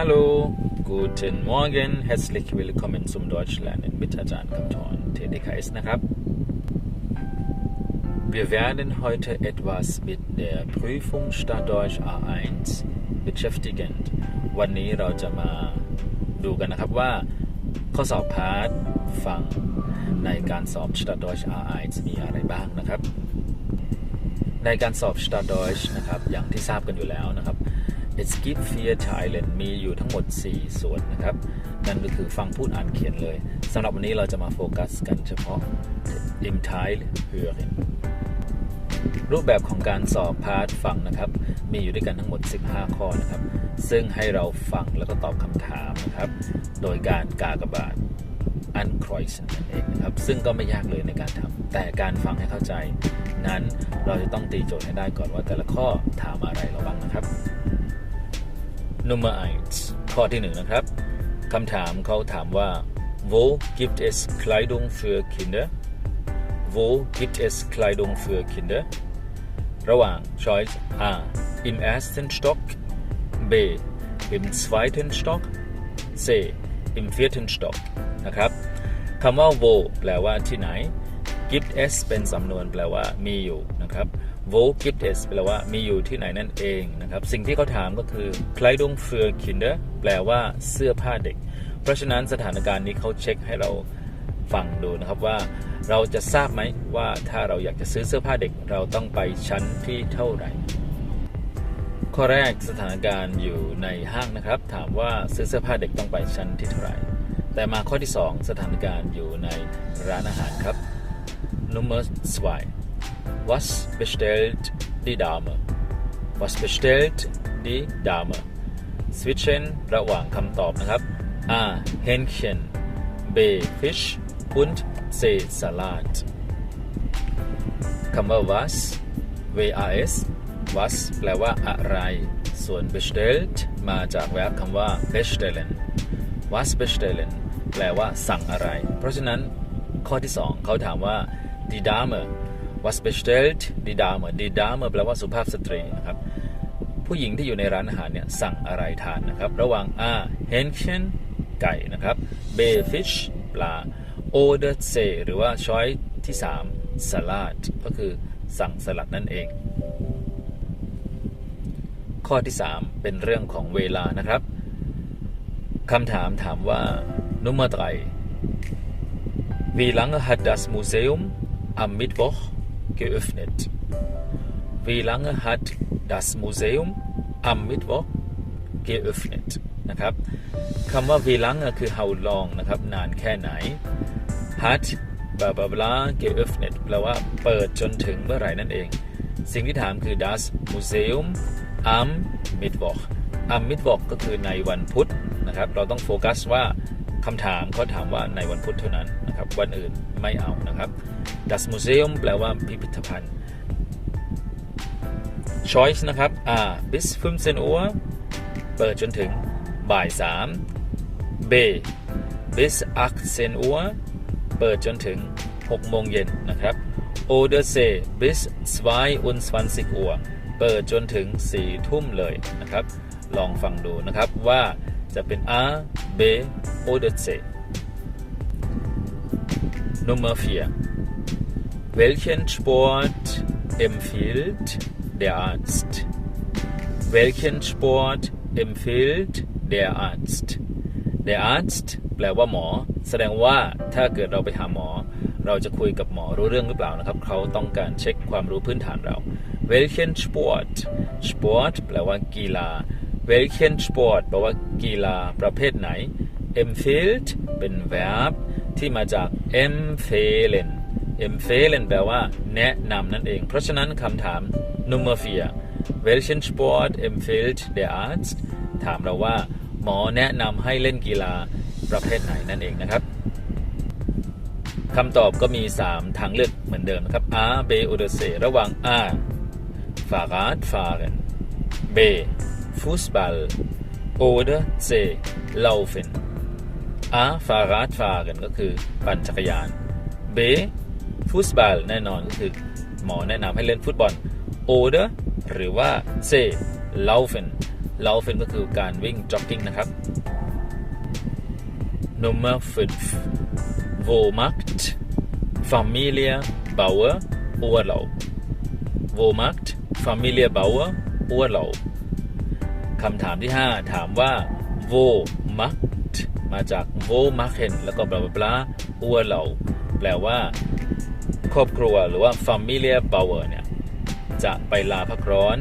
Hallo, guten Morgen, herzlich willkommen zum Deutschlernen mit Ajahn Kapton TDKS นะครับ Wir werden heute etwas mit der Prüfung Stadtdeutsch A1 beschäftigen วันนี้เราจะมาดูกันนะครับว่า ข้อสอบพาร์ทฝั่งในการสอบ Stadtdeutsch A1 มีอะไรบ้างนะครับ ในการสอบ Stadtdeutsch นะครับ อย่างที่ทราบกันอยู่แล้วนะครับ Es gibt vier Teile มีอยู่ทั้งหมด 4 ส่วนนะครับ นั่นก็คือฟังพูดอ่านเขียนเลยสำหรับวันนี้เราจะมาโฟกัสกันเฉพาะ im Teil hören รูปแบบของการสอบพาร์ทฟังนะครับ มีอยู่ด้วยกันทั้งหมด 15 ข้อนะครับ ซึ่งให้เราฟังแล้วก็ตอบคำถามนะครับ โดยการกากบาทอันครอยส์นั่นเองนะครับ ซึ่งก็ไม่ยากเลยในการทำแต่การฟังให้เข้าใจ นั้นเราจะต้องตีโจทย์ให้ได้ก่อนว่าแต่ละข้อถามอะไรเราบ้างนะครับ Nummer 1ข้อที่หนึ่งนะครับคำถามเขาถามว่า wo gibt es Kleidung für Kinder wo gibt es Kleidung für Kinder ระหว่าง Choice A im ersten Stock B im zweiten Stock C im vierten Stock นะครับคำว่า wo แปลว่าที่ไหน gibt es เป็นสำนวนแปลว่ามีอยู่นะครับ wo gibt es แปลว่ามีอยู่ที่ไหนนั่นเองนะครับ สิ่งที่เขาถามก็คือ Kleidung für Kinder แปลว่าเสื้อผ้าเด็ก เพราะฉะนั้นสถานการณ์นี้เขาเช็คให้เราฟังดูนะครับว่า เราจะทราบไหมว่าถ้าเราอยากจะซื้อเสื้อผ้าเด็ก เราต้องไปชั้นที่เท่าไหร่ ข้อแรกสถานการณ์อยู่ในห้างนะครับ ถามว่าซื้อเสื้อผ้าเด็กต้องไปชั้นที่เท่าไหร่ แต่มาข้อที่ 2 สถานการณ์อยู่ในร้านอาหารครับ Nummer 2 Was bestellt die Dame Was bestellt die Dame switchen ระหว่างคำตอบนะครับ A Hähnchen B Fisch und C Salat คำว่า was was was แปลว่าอะไร ส่วน bestellt มาจากแวบคำว่า bestellen was bestellen แปลว่าสั่งอะไร เพราะฉะนั้นข้อที่ 2 เขาถามว่า die Dame was bestellt die Dame die Dame แปลว่าสุภาพสตรีนะครับ ผู้หญิงที่อยู่ในร้านอาหารเนี่ยสั่งอะไรทานนะครับ ระหว่าง A Hähnchen ไก่นะครับ B Fish ปลา oder C หรือว่าช้อยที่ 3 Salad ก็คือสั่งสลัดนั่นเอง ข้อที่ 3 เป็นเรื่องของเวลานะครับคำถามถามว่า Nummer 3 Wie lange hat das Museum am Mittwoch geöffnet? Wie lange hat das Museum am Mittwoch geöffnet? นะครับคำว่า wie lange คือ how long นะครับนานแค่ไหน hat บลาบลาบลา geöffnet แปลว่าเปิดจนถึงเมื่อไหร่นั่นเอง สิ่งที่ถามคือ das Museum am Mittwoch am Mittwoch ก็คือในวันพุธนะครับ เราต้องโฟกัสว่าคำถามเขาถามว่าในวันพุธเท่านั้น นะครับ วันอื่นไม่เอานะครับ das Museum แปลว่าพิพิธภัณฑ์ choice นะครับ A bis 15 Uhr เปิดจนถึงบ่าย 3 B bis 18 Uhr เปิดจนถึง 6 โมงเย็นนะครับ oder C bis 22 Uhr เปิดจนถึง 4 ทุ่มเลยนะครับ ลองฟังดูนะครับว่าจะเป็น A B oder C Nummer 4 Welchen Sport empfiehlt der Arzt? Welchen Sport empfiehlt der Arzt? Der Arzt แปลว่าหมอ แสดงว่าถ้าเกิดเราไปหาหมอ เราจะคุยกับหมอรู้เรื่องหรือเปล่านะครับ เขาต้องการเช็คความรู้พื้นฐานเรา Welchen Sport Sport แปลว่ากีฬา Welchen Sport แปลว่ากีฬาประเภทไหน empfiehlt เป็น verb ที่มาจาก empfehlen empfehlen แปลว่า แนะนำนั่นเอง เพราะฉะนั้นคำถาม Nummer 4 Welchen Sport empfiehlt der Arzt ถามเราว่า หมอแนะนำให้เล่นกีฬาประเภทไหนนั่นเองนะครับคำตอบก็มี 3 ทางเลือกเหมือนเดิมนะครับ A B oder C ระหว่าง A Fahrrad fahren B Fußball oder C Laufen A ฟาราดฟากันก็คือปั่นจักรยาน B ฟุตบอลแน่นอนก็คือหมอแนะนำให้เล่นฟุตบอล O เดอร์หรือว่า C เลาเฟนลาเฟนก็คือการวิ่งจ็อกกิ้งนะครับ Nummer 5 Wo macht Familie Bauer Urlaub Wo macht Familie Bauer Urlaub คำถามที่ 5 ถามว่า Wo macht มาจาก wo machen แล้วก็บราบลาอัวเหล่าแปลว่า ครอบครัวหรือว่า familia bauer เนี่ย จะไปลาพักร้อน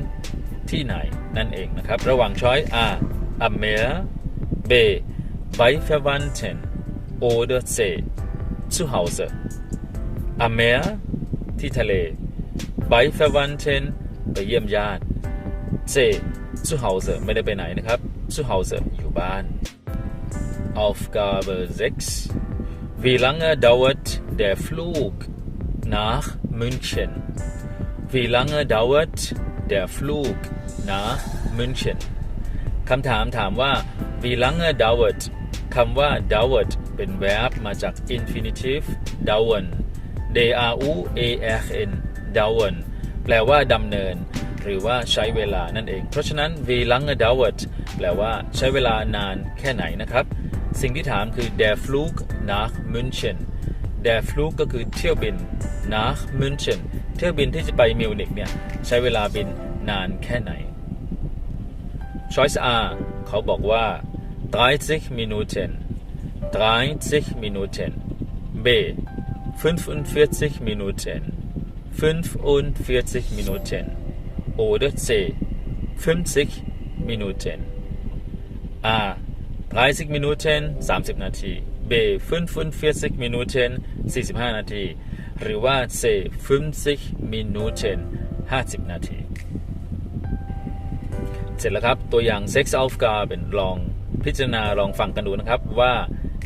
ที่ไหนนั่นเองนะครับ ระหว่างช้อย A am Meer B ไบเฟเวนเทนโอเดอร์เซซูเฮาเซอเมร์ที่ทะเล bei Verwandten ไปเยี่ยมญาติซซูเฮาเซไม่ได้ไปไหนนะครับซูเฮาเซอยู่บ้าน Aufgabe 6 Wie lange dauert der Flug nach München? Wie lange dauert der Flug nach München? คำถามถามว่า Wie lange dauert คำว่า dauert เป็น verb มาจาก infinitive dauern d a u a r n dauern แปลว่าดำเนิน หรือว่าใช้เวลานั่นเอง เพราะฉะนั้น wie lange dauert แปลว่าใช้เวลานานแค่ไหนนะครับ สิ่งที่ถามคือ der Flug nach München der Flug ก็คือเที่ยวบิน nach München เที่ยวบินที่จะไปมิวนิกเนี่ยใช้เวลาบินนานแค่ไหน Choice A เขาบอกว่า30 Minuten 30 Minuten B 45 Minuten 45 Minuten oder C 50 Minuten A 30 Minuten 30 นาที B 45 Minuten 45 นาที หรือว่า C 50 Minuten 50 นาที เสร็จแล้วครับ ตัวอย่าง Sex Aufgaben ลองพิจารณาลองฟังกันดูนะครับว่า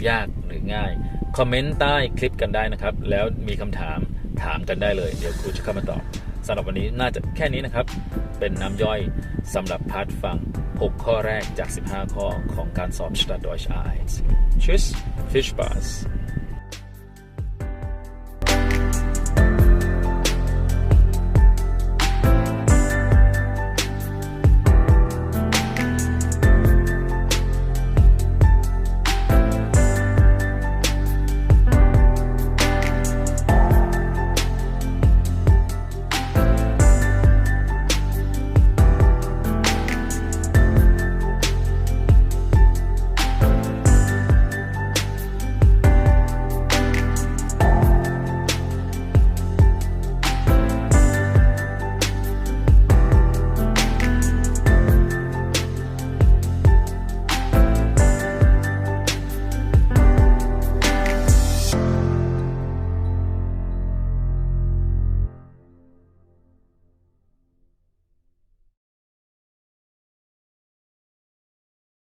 ยากหรือง่าย คอมเมนต์ใต้คลิปกันได้นะครับ แล้วมีคำถามถามกันได้เลย เดี๋ยวครูจะเข้ามาตอบ สำหรับวันนี้น่าจะแค่นี้นะครับ เป็นน้ำย่อยสำหรับพาร์ทฟัง 6 ข้อแรกจาก 15 ข้อของการสอบ Stadt Deutsch A1 Tschüss Fischbars